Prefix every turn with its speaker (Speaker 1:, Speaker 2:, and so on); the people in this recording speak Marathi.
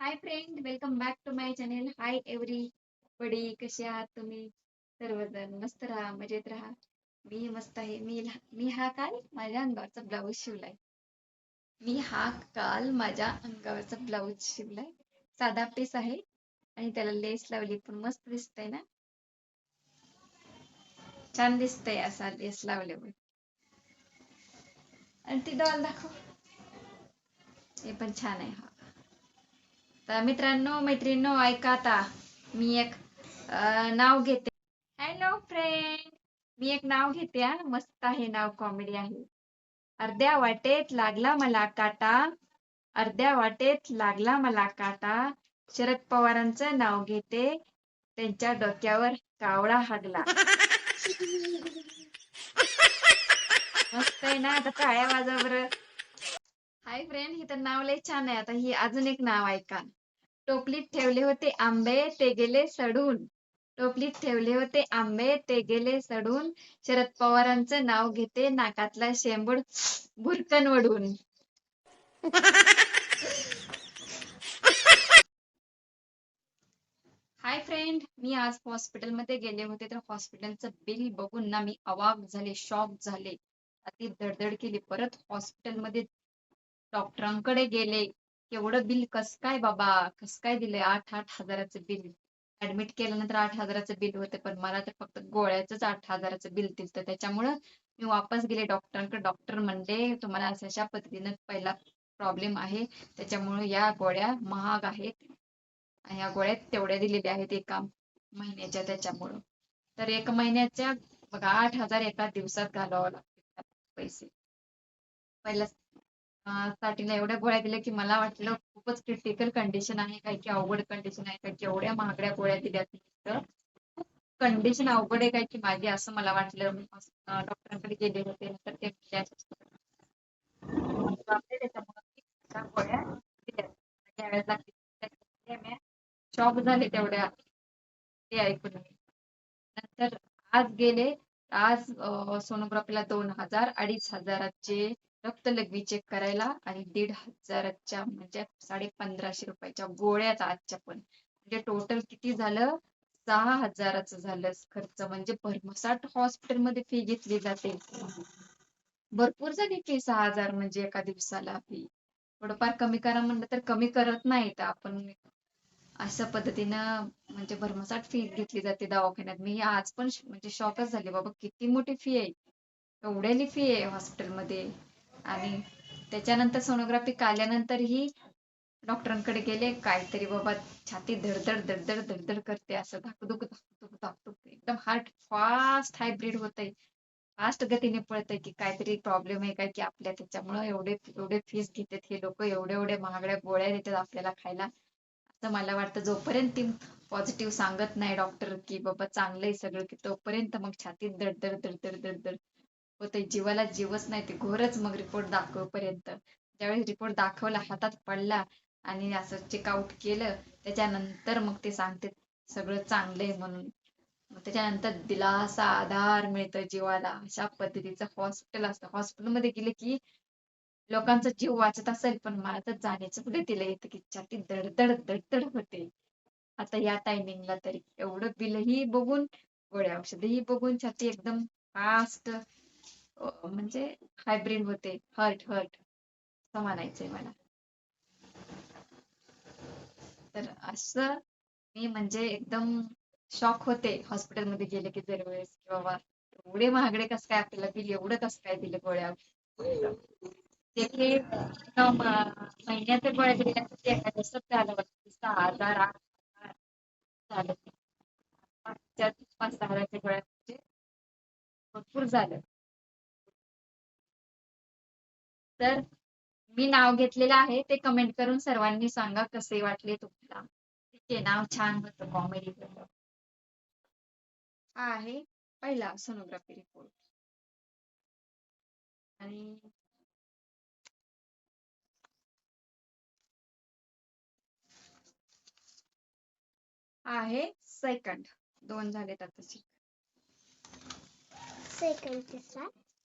Speaker 1: Hi friend welcome back to my channel hi everybody कसे आहात तुम्ही? सर्वजण मस्त राहा मजेत राहा. मी मस्त आहे. मी मी हा काल माझ्या अंगावरचा ब्लाऊज शिवलाय. मी हा काल माझ्या अंगावरचा ब्लाऊज शिवलाय. साधा पीस आहे आणि त्याला लेस लावली. पण मस्त दिसतंय ना? छान दिसतंय असा लेस लावल्यामुळे. आणि ती डॉल दाखव. हे पण छान आहे हा. तर मित्रांनो मैत्रिणींनो ऐका आता. मी एक नाव घेते. हॅलो फ्रेंड मी एक नाव घेते मस्त आहे नाव कॉमेडी आहे. अर्ध्या वाटेत लागला मला काटा. अर्ध्या वाटेत लागला मला काटा. शरद पवारांचं नाव घेते. त्यांच्या डोक्यावर कावळा हागला. मस्त आहे ना आता काळ्या वाजावर हाय फ्रेंड ही तर नाव लय छान आहे. आता ही अजून एक नाव ऐका. टोपलीत ठेवले होते आंबे ते गेले सडून. टोपलीत ठेवले होते आंबे ते गेले सडून. शरद पवारांचं नाव घेते नाकातला शेंबूड भुरकन वडून हाय फ्रेंड मी आज हॉस्पिटलमध्ये गेले होते. तर हॉस्पिटलचं बिल बघून ना मी अवाक झाले शॉक झाले. अति धडधड केली. परत हॉस्पिटलमध्ये डॉक्टरांकडे गेले. एवढं बिल कस काय बाबा? कस काय दिलंय? आठ आठ हजाराचं बिल. ऍडमिट केल्यानंतर आठ हजाराचं बिल होतं पण मला तर फक्त गोळ्याचंच आठ हजाराचं बिल दिलं त्याच्यामुळं मी वापस गेले डॉक्टरांकडे. डॉक्टर म्हणले तुम्हाला अशा अशा पद्धतीनं पहिला प्रॉब्लेम आहे. त्याच्यामुळे या गोळ्या महाग आहेत आणि या गोळ्या तेवढ्या दिलेल्या आहेत एका महिन्याच्या त्याच्यामुळं. तर एक महिन्याच्या बघा आठ हजार एका दिवसात घालावं लागते पैसे. पहिला स्टार्टिंगला एवढ्या गोळ्या दिल्या की मला वाटलं खूपच क्रिटिकल कंडिशन आहे काही की अवघड कंडिशन आहे काही की एवढ्या महागड्या गोळ्या दिल्या तर. कंडिशन अवघड आहे काय की माझी असं मला वाटलं. डॉक्टरांकडे गेले होते नंतर ते गोळ्या दिल्या. शॉक झाले तेवढ्या. ते ऐकून मी. नंतर आज गेले. आज सोनोग्राफीला दोन हजार अडीच हजाराचे रक्त लघवी चेक करायला आणि दीड हजाराच्या म्हणजे साडे पंधराशे रुपयाच्या गोळ्याचा आजच्या पण. म्हणजे टोटल किती झालं? सहा हजाराचं झालं खर्च. म्हणजे भरमसाठ हॉस्पिटलमध्ये फी घेतली जाते. भरपूर झाली फी सहा हजार म्हणजे एका दिवसाला फी थोडंफार कमी करा म्हणलं तर कमी करत नाही तर आपण. अशा पद्धतीनं म्हणजे भरमसाठ फी घेतली जाते दवाखान्यात. मी आज पण म्हणजे शॉकच झाले. बाबा किती मोठी फी आहे? एवढ्याली फी आहे हॉस्पिटलमध्ये आणि त्याच्यानंतर सोनोग्राफी काढल्यानंतरही डॉक्टरांकडे गेले काहीतरी बाबा छाती धडधड धडधड धडधड करते असं धाकधुक धाकधुक धाकधुक. एकदम हार्ट फास्ट हायब्रिड आहे फास्ट गतीने पळतंय की काहीतरी प्रॉब्लेम आहे काय की आपल्या त्याच्यामुळं एवढे एवढे फीस घेतात हे लोक एवढे एवढे महागड्या गोळ्या देतात आपल्याला खायला. असं मला वाटतं जोपर्यंत ती पॉझिटिव्ह सांगत नाही डॉक्टर की बाबा चांगलंय सगळं की तोपर्यंत मग छातीत धडधड धडधड धडधड. होतंय जीवाला जीवच नाही ते घोरच मग रिपोर्ट दाखवपर्यंत. ज्यावेळेस रिपोर्ट दाखवला हातात पडला आणि असं चेकआउट केलं त्याच्यानंतर मग ते सांगते सगळं चांगलंय म्हणून. त्याच्यानंतर दिलासा आधार मिळतो जीवाला. अशा पद्धतीचं हॉस्पिटल असतं. हॉस्पिटलमध्ये गेले की लोकांचा जीव वाचत असेल पण मला तर जाण्याचं पुढे दिलं येतं की छाती धडधड धडधड होते. आता या टायमिंगला तरी एवढं बिलही बघून गोळ्या औषधही बघून छाती एकदम फास्ट म्हणजे हायब्रिड होते. हर्ट हर्ट असं म्हणायचंय मला. तर असं मी म्हणजे एकदम शॉक होते. हॉस्पिटलमध्ये गेले की दरवेळेस की बाबा एवढे महागडे कस काय आपल्याला बिल एवढं कस काय दिलं गोळ्या? औषधाचं? महिन्याचे महिन्याच्या गोळ्या दिल्या तर ते झालं सहा हजार आठ हजार झालं. पाच सहा हजारच्या गोळ्या म्हणजे भरपूर झालं. तर मी नाव घेतलेलं आहे. ते कमेंट करून सर्वांनी सांगा कसे वाटले तुम्हाला? ठीक आहे नाव छान होतं कॉमेडी होतं. हा आहे. पहिला सोनोग्राफी रिपोर्ट आणि हा आहे सेकंड दोन झालेत आता.
Speaker 2: सेकंड तिसरा